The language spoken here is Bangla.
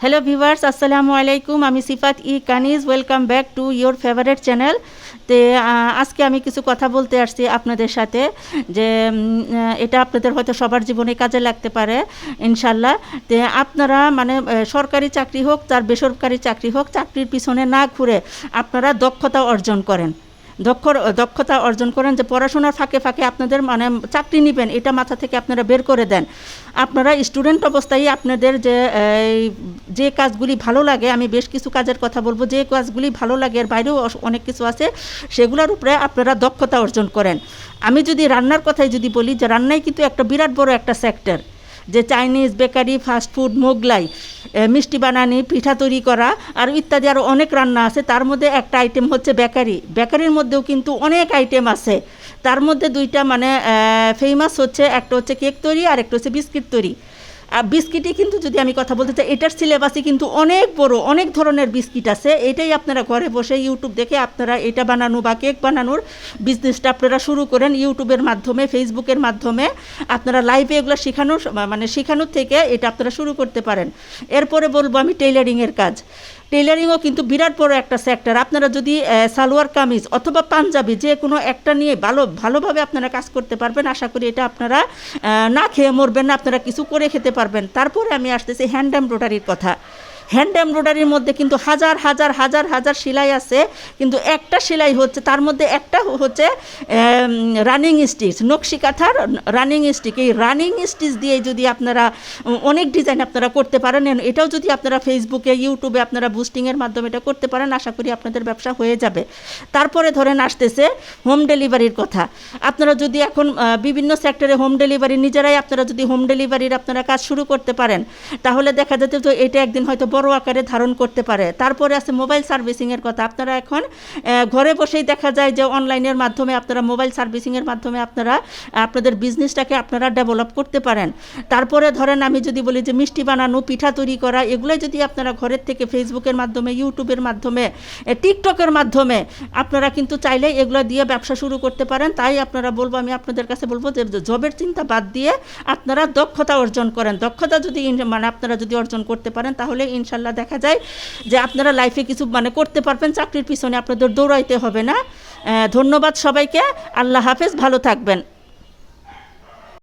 হ্যালো ভিভার্স আসসালামু আলাইকুম আমি Sifat e Kaniz. Welcome back to your favourite channel তে আজকে আমি কিছু কথা বলতে আসছি আপনাদের সাথে যে এটা আপনাদের হয়তো সবার জীবনে কাজে লাগতে পারে ইনশাল্লাহ তে, আপনারা মানে সরকারি চাকরি হোক, তার বেসরকারি চাকরি হোক, চাকরির পিছনে না ঘুরে আপনারা দক্ষতা অর্জন করেন। দক্ষ, দক্ষতা অর্জন করেন যে পড়াশোনার ফাঁকে ফাঁকে আপনাদের মানে চাকরি নেবেন, এটা মাথা থেকে আপনারা বের করে দেন। আপনারা স্টুডেন্ট অবস্থায় আপনাদের যে যে কাজগুলি ভালো লাগে, আমি বেশ কিছু কাজের কথা বলব, যে কাজগুলি ভালো লাগে, এর বাইরেও অনেক কিছু আছে, সেগুলোর উপরে আপনারা দক্ষতা অর্জন করেন। আমি যদি রান্নার কথাই যদি বলি, যে রান্নাই কিন্তু একটা বিরাট বড় একটা সেক্টর যে চাইনিজ বেকারি ফাস্টফুড মোগলাই মিষ্টি বানানি, পিঠা তৈরি করা আর ইত্যাদি আরও অনেক রান্না আছে। তার মধ্যে একটা আইটেম হচ্ছে বেকারি। বেকারির মধ্যেও কিন্তু অনেক আইটেম আছে। তার মধ্যে দুইটা মানে ফেমাস হচ্ছে। একটা হচ্ছে কেক তৈরি আর একটা হচ্ছে বিস্কিট তৈরি। আর বিস্কিটই কিন্তু যদি আমি কথা বলতে চাই, এটার সিলেবাসই কিন্তু অনেক বড়, অনেক ধরনের বিস্কিট আছে। এটাই আপনারা ঘরে বসে ইউটিউব দেখে আপনারা এটা বানানো বা কেক বানানোর বিজনেসটা আপনারা শুরু করেন ইউটিউবের মাধ্যমে ফেসবুকের মাধ্যমে। আপনারা লাইভে এগুলো শেখানোর মানে শেখানোর থেকে এটা আপনারা শুরু করতে পারেন। এরপরে বলব আমি টেইলারিংয়ের কাজ। টেইলারিংও কিন্তু বিরাট বড় একটা সেক্টর আপনারা যদি সালোয়ার, কামিজ অথবা পাঞ্জাবি যে কোনো একটা নিয়ে ভালো, ভালোভাবে আপনারা কাজ করতে পারবেন, আশা করি এটা আপনারা না খেয়ে মরবেন না, আপনারা কিছু করে খেতে পারবেন। তারপরে আমি আসতেছি হ্যান্ড এমব্রয়ডারির কথা। হ্যান্ড এমব্রয়ডারির মধ্যে কিন্তু হাজার হাজার হাজার হাজার সেলাই আছে। কিন্তু একটা সেলাই হচ্ছে, তার মধ্যে একটা হচ্ছে রানিং স্টিচ নকশি কাঁথার রানিং স্টিচ এই রানিং স্টিচ দিয়ে যদি আপনারা, অনেক ডিজাইন আপনারা করতে পারেন এটাও যদি আপনারা ফেসবুকে ইউটিউবে আপনারা বুস্টিংয়ের মাধ্যমে এটা করতে পারেন, আশা করি আপনাদের ব্যবসা হয়ে যাবে। তারপরে ধরেন আসতেছে হোম ডেলিভারির কথা। আপনারা যদি এখন বিভিন্ন সেক্টরে হোম ডেলিভারি নিজেরাই আপনারা যদি হোম ডেলিভারির আপনারা কাজ শুরু করতে পারেন, তাহলে দেখা যেত তো এটা একদিন হয়তো বড় আকারে ধারণ করতে পারে। তারপরে আছে মোবাইল সার্ভিসিংয়ের কথা। আপনারা এখন ঘরে বসেই দেখা যায় যে অনলাইনের মাধ্যমে আপনারা মোবাইল সার্ভিসিংয়ের মাধ্যমে আপনারা, আপনাদের বিজনেসটাকে আপনারা ডেভেলপ করতে পারেন। তারপরে ধরেন আমি যদি বলি যে মিষ্টি বানানো, পিঠা তৈরি করা, এগুলোই যদি আপনারা ঘরের থেকে ফেসবুকের মাধ্যমে, ইউটিউবের মাধ্যমে টিকটকের মাধ্যমে আপনারা কিন্তু চাইলে এগুলো দিয়ে ব্যবসা শুরু করতে পারেন। তাই আপনারা বলব, আমি আপনাদের কাছে বলব যে জবের চিন্তা বাদ দিয়ে আপনারা দক্ষতা অর্জন করেন। দক্ষতা যদি মানে আপনারা যদি অর্জন করতে পারেন, তাহলে ইনশাল্লাহ দেখা যায় যে আপনারা লাইফে কিছু মানে করতে পারবেন, চাকরির পিছনে আপনাদের দৌড়াইতে হবে না। ধন্যবাদ সবাইকে। আল্লাহ হাফেজ, ভালো থাকবেন।